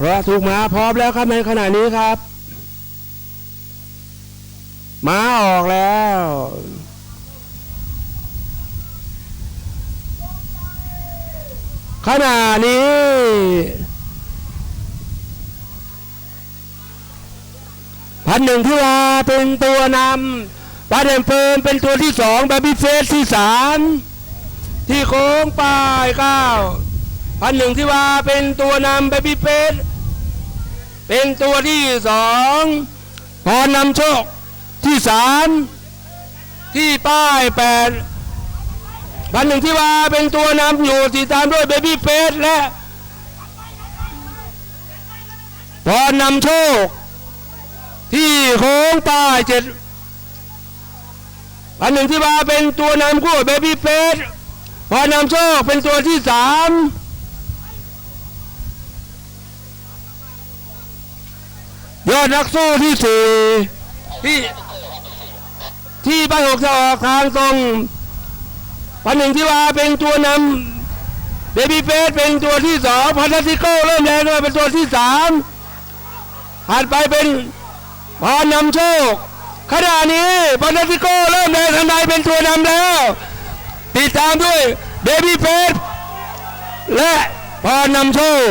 เพราะถูกม้าพร้อมแล้วครับในขณะนี้ครับ ม้าออกแล้วขณะนี้ พันหนึ่งที่ว่าเป็นตัวนำปาเดมเฟิร์มเป็นตัวที่สองบาร์บี้เฟสที่สามที่โค้งปลายเก้าพันหนึ่งที่ว่าเป็นตัวนำบาร์บี้เฟส เป็นตัวที่สองพอนำโชคที่สามที่ป้ายแปดพันหนึ่งที่ว่าเป็นตัวนำอยู่ติดตามด้วยเบบี้เฟสและพอนำโชค ที่โค้งใต้เจ็ดอันหนึ่งที่มาเป็นตัวนำคู่เบบี้เฟสพอนำโชคเป็นตัวที่สาม อดนักสู้ที่สี่ที่ที่บ้านหกจะออกทางตรงพันหนึ่งที่ว่าเป็นตัวนำเบบี้เฟสเป็นตัวที่สองพันธติโก้เริ่มแรงเลยเป็นตัวที่สามผ่านไปเป็นพอนำโชคขณะนี้บอลติโก้เริ่มแดงทันใดเป็นตัวนำแล้วติดตามด้วยเดบี้เฟสและพอนำโชค